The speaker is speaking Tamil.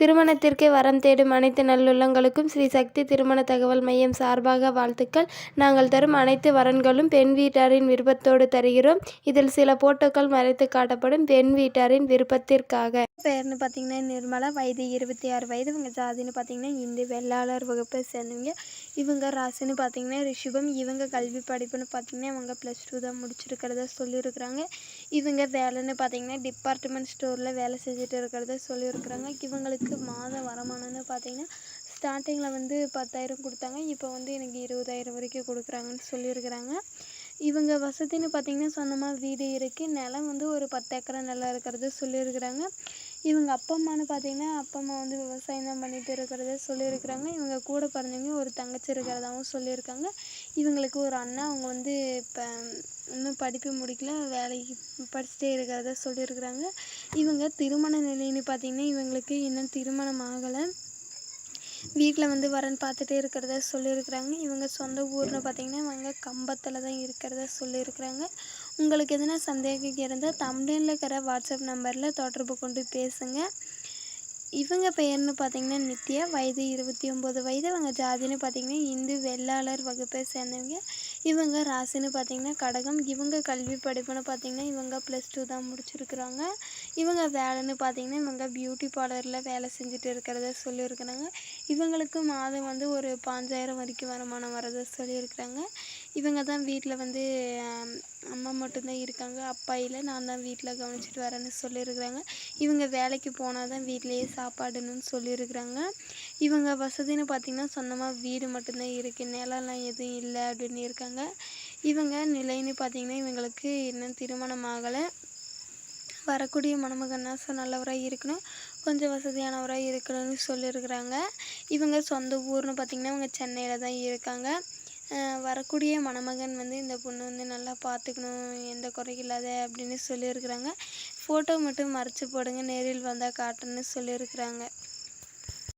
திருமணத்திற்கே வரம் தேடும் அனைத்து நல்லுள்ளங்களுக்கும் ஸ்ரீ சக்தி திருமண தகவல் மையம் சார்பாக வாழ்த்துக்கள். நாங்கள் தரும் அனைத்து வரன்களும் பெண் வீட்டாரின் விருப்பத்தோடு தருகிறோம். இதில் சில போட்டோக்கள் மறைத்து காட்டப்படும் பெண் வீட்டாரின் விருப்பத்திற்காக. பேர்னு பார்த்தீங்கன்னா நிர்மலா வயது இருபத்தி ஆறு வயது. இவங்க ஜாதின்னு பார்த்தீங்கன்னா இந்து வெள்ளாளர் வகுப்பை சேர்ந்தவங்க. இவங்க ராசின்னு பார்த்தீங்கன்னா ரிஷிபம். இவங்க கல்வி படிப்புன்னு பார்த்தீங்கன்னா இவங்க ப்ளஸ் டூ தான் முடிச்சிருக்கிறத சொல்லியிருக்கிறாங்க. இவங்க வேலைன்னு பார்த்தீங்கன்னா டிபார்ட்மெண்ட் ஸ்டோரில் வேலை செஞ்சுட்டு இருக்கிறத சொல்லியிருக்கிறாங்க. இவங்களுக்கு மாத வருமானம்னு பார்த்தீங்கன்னா ஸ்டார்டிங்கில் வந்து பத்தாயிரம் கொடுத்தாங்க. இப்போ வந்து எனக்கு இருபதாயிரம் வரைக்கும் கொடுக்குறாங்கன்னு சொல்லியிருக்கிறாங்க. இவங்க வசதின்னு பார்த்தீங்கன்னா சொந்தமாக வீடு இருக்குது நிலம் வந்து ஒரு பத்து ஏக்கரை நிலம் இருக்கிறது சொல்லியிருக்கிறாங்க. இவங்க அப்பா அம்மான்னு பார்த்தீங்கன்னா அப்பா அம்மா வந்து விவசாயம் தான் பண்ணிட்டு இருக்கிறத சொல்லியிருக்கிறாங்க. இவங்க கூட பிறந்தவங்க ஒரு தங்கச்சி இருக்கிறதாகவும் சொல்லியிருக்காங்க. இவங்களுக்கு ஒரு அண்ணா அவங்க வந்து இப்போ இன்னும் படிப்பு முடிக்கல வேலைக்கு படிச்சுட்டே இருக்கிறத சொல்லியிருக்கிறாங்க. இவங்க திருமண நிலைன்னு பார்த்தீங்கன்னா இவங்களுக்கு இன்னும் திருமணம் ஆகலை. வீட்டில் வந்து வரன் பார்த்துட்டே இருக்கிறத சொல்லியிருக்கிறாங்க. இவங்க சொந்த ஊர்னு பார்த்திங்கன்னா இவங்க கம்பத்தில் தான் இருக்கிறத சொல்லியிருக்கிறாங்க. உங்களுக்கு எதனா சந்தேகம் இருந்தால் தமிழில் இருக்கிற வாட்ஸ்அப் நம்பரில் தொடர்பு கொண்டு பேசுங்க. இவங்க பெயர்னு பார்த்தீங்கன்னா நித்யா வயது இருபத்தி ஒம்பது வயது. இவங்க ஜாதின்னு பார்த்தீங்கன்னா இந்து வெள்ளாளர் வகுப்பை சேர்ந்தவங்க. இவங்க ராசின்னு பார்த்தீங்கன்னா கடகம். இவங்க கல்வி படிப்புன்னு பார்த்திங்கன்னா இவங்க ப்ளஸ் டூ தான் முடிச்சிருக்கிறாங்க. இவங்க வேலைன்னு பார்த்தீங்கன்னா இவங்க பியூட்டி பார்லரில் வேலை செஞ்சுட்டு இருக்கிறத சொல்லியிருக்கிறாங்க. இவங்களுக்கு மாதம் வந்து ஒரு பாஞ்சாயிரம் வரைக்கும் வருமானம் வரதை சொல்லியிருக்கிறாங்க. இவங்க தான் வீட்டில் வந்து அம்மா மட்டும்தான் இருக்காங்க. அப்பா இல்லை நான் தான் வீட்டில் கவனிச்சிட்டு வரேன்னு சொல்லியிருக்கிறாங்க. இவங்க வேலைக்கு போனால் தான் வீட்டிலேயே சாப்பாடுன்னு சொல்லியிருக்கிறாங்க. இவங்க வசதின்னு பார்த்திங்கன்னா சொந்தமாக வீடு மட்டும்தான் இருக்குது நிலம்லாம் எதுவும் இல்லை அப்படின்னு இருக்காங்க. இவங்க நிலைன்னு பார்த்திங்கன்னா இவங்களுக்கு இன்னும் திருமணம் ஆகலை. வரக்கூடிய மணமகன்னா ஸோ நல்லவராக இருக்கணும். கொஞ்சம் வசதியானவராக இருக்கணும்னு சொல்லியிருக்கிறாங்க. இவங்க சொந்த ஊர்னு பார்த்திங்கன்னா இவங்க சென்னையில் தான் இருக்காங்க. வரக்கூடிய மணமகன் வந்து இந்த பொண்ணு வந்து நல்லா பார்த்துக்கணும் எந்த குறையும் இல்லாத அப்படின்னு சொல்லியிருக்கிறாங்க. ஃபோட்டோ மட்டும் மறைச்சி போடுங்க நேரில் வந்தால் காட்டுன்னு சொல்லியிருக்கிறாங்க.